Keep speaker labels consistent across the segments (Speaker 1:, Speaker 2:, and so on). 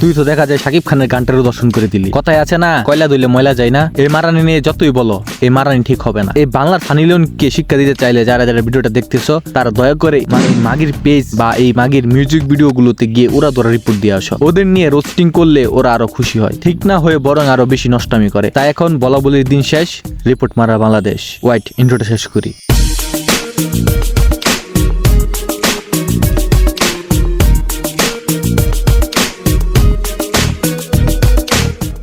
Speaker 1: তুই তো দেখা যায় সাকিব খানের গানটারও দর্শন করে দিলি। কথায় আছে না, কয়লা দইলে ময়লা যায় না? এই মারানি নিয়ে যতই বলো, এই মারানি ঠিক হবে না। এই বাংলার লিওনকে শিক্ষা দিতে চাইলে যারা যারা ভিডিওটা দেখতেছো, তারা দয়া করে মানে মাগির পেজ বা এই মাগির মিউজিক ভিডিও গুলোতে গিয়ে ওরা ধরা রিপোর্ট দিয়ে আসো। ওদের নিয়ে রোস্টিং করলে ওরা আরও খুশি হয়। ঠিক না হয়ে বরং আরও বেশি নষ্টামি করে। তাই এখন বলা বলির দিন শেষ রিপোর্ট মারা বাংলাদেশ। ওয়াইট ইন্ট্রোটা শেষ করি।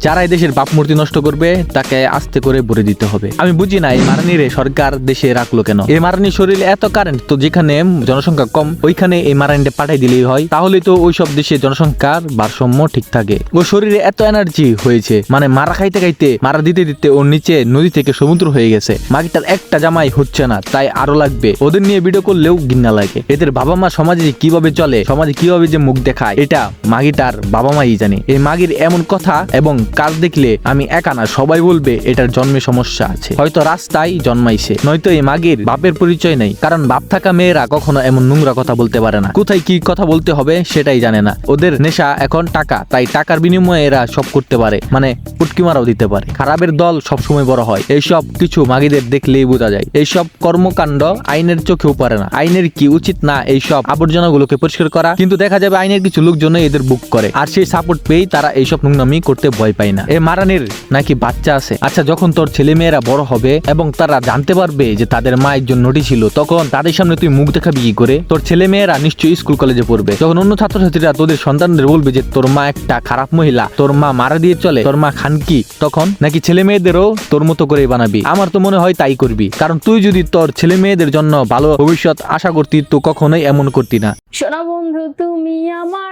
Speaker 1: যারা দেশের বাপ মূর্তি নষ্ট করবে, তাকে আস্তে করে ভরে দিতে হবে। আমি বুঝি না, এই মারানিরে সরকার দেশে রাখল কেন? এই মারানির শরীরে এত কারেন্ট তো যেখানে জনসংখ্যা কম, ওইখানে এই মারানিটা পাঠাই দিলেই হয়। তাহলে তো ওই সব দেশে জনসংখ্যার ভারসাম্য ঠিক থাকে। ও শরীরে এত এনার্জি হয়েছে মানে মারা খাইতে খাইতে, মারা দিতে দিতে ওর নিচে নদী থেকে সমুদ্র হয়ে গেছে। মাগিটার একটা জামাই হচ্ছে না, তাই আরও লাগবে। ওদের নিয়ে ভিডিও করলেও গিন্না লাগে। এদের বাবা মা সমাজে কীভাবে চলে, সমাজে কীভাবে যে মুখ দেখায়, এটা মাগিটার বাবা মাই জানে। এই মাগির এমন কথা এবং কাজ দেখলে আমি একা না, সবাই বলবে এটার জন্মে সমস্যা আছে। হয়তো রাস্তায় জন্মাইছে, নয়তো এই মাগির বাপের পরিচয় নেই। কারণ বাপ থাকা মেয়েরা কখনো এমন নোংরা কথা বলতে পারে না। কোথায় কি কথা বলতে হবে সেটাই জানে না। ওদের নেশা এখন টাকা, তাই টাকার বিনিময়ে এরা সব করতে পারে। মানে পুটকি মারাও দিতে পারে। খারাপের দল সবসময় বড় হয়। এইসব কিছু মাগিদের দেখলেই বোঝা যায়। এইসব কর্মকাণ্ড আইনের চোখেও পারে না। আইনের কি উচিত? না, এইসব আবর্জনাগুলোকে পরিষ্কার করা। কিন্তু দেখা যাবে আইনের কিছু লোকজন এদের বুক করে। আর সেই সাপোর্ট পেয়েই তারা এইসব নোংরামি করতে ভয় পায়। না। এ মারানির নাকি বাচ্চা আছে। আচ্ছা যখন তোর ছেলে মেয়েরা বড় হবে এবং তারা জানতে পারবে যে তাদের মা একজন নটি ছিল, তখন তাদের সামনে তুই মুখ দেখাবি কি করে? তোর ছেলে মেয়েরা নিশ্চয়ই স্কুল কলেজে পড়বে। যখন অন্য ছাত্রছাত্রীরা তোদের সন্তানদের বলবে যে তোর মা একটা খারাপ মহিলা, তোর মা মারা দিয়ে চলে, তোর মা খানকি তখন নাকি ছেলে মেয়েদেরও তোর মতো করে বানাবি। আমার তো মনে হয় তাই করবি। কারণ তুই যদি তোর ছেলে মেয়েদের জন্য ভালো ভবিষ্যৎ আশা করতি, তো কখনোই এমন করতি না।
Speaker 2: শোনা বন্ধু, তুমি আমার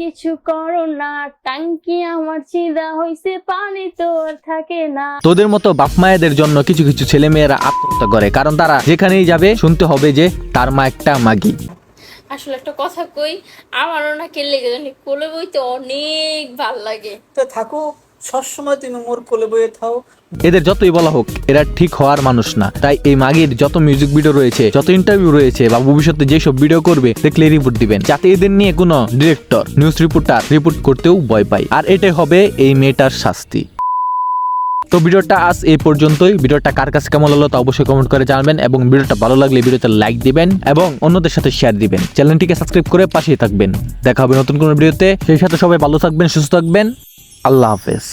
Speaker 2: কিছু করো না। টাঙ্কি আমার চিদা হইছে পানি তো আর থাকে না।
Speaker 1: তোদের মতো বাপ মায়েদের জন্য কিছু কিছু ছেলে মেয়েরা আত্মহত্যা করে কারণ তারা যেখানেই যাবে শুনতে হবে যে তার মা একটা মাগি।
Speaker 2: আসলে একটা কথা কই আমারও না কে লেগে জানি কোলে বইতে অনেক ভালো লাগে।
Speaker 3: তো থাকো সবসময় তুমি মোর কোলে বয়ে থাও।
Speaker 1: এদের যতই বলা হোক, এরা ঠিক হওয়ার মানুষ না। তাই এই মাগির যত মিউজিক ভিডিও রয়েছে, যত ইন্টারভিউ রয়েছে বা ভবিষ্যতে যেসব ভিডিও করবে দেখলে রিপোর্ট দিবেন। যাতে এদের নিয়ে কোনো ডিরেক্টর নিউজ রিপোর্টার রিপোর্ট করতেও ভয় পায়। আর এটাই হবে এই মেয়েটার শাস্তি। তো ভিডিওটা আজ এই পর্যন্তই। ভিডিওটা কার কাছে কেমন হলো তা অবশ্যই কমেন্ট করে জানাবেন এবং ভিডিওটা ভালো লাগলে ভিডিওতে লাইক দিবেন এবং অন্যদের সাথে শেয়ার দিবেন। চ্যানেলটিকে সাবস্ক্রাইব করে পাশেই থাকবেন। দেখা হবে নতুন কোনো ভিডিওতে সেই সাথে সবাই ভালো থাকবেন, সুস্থ থাকবেন। আল্লাহ হাফেজ।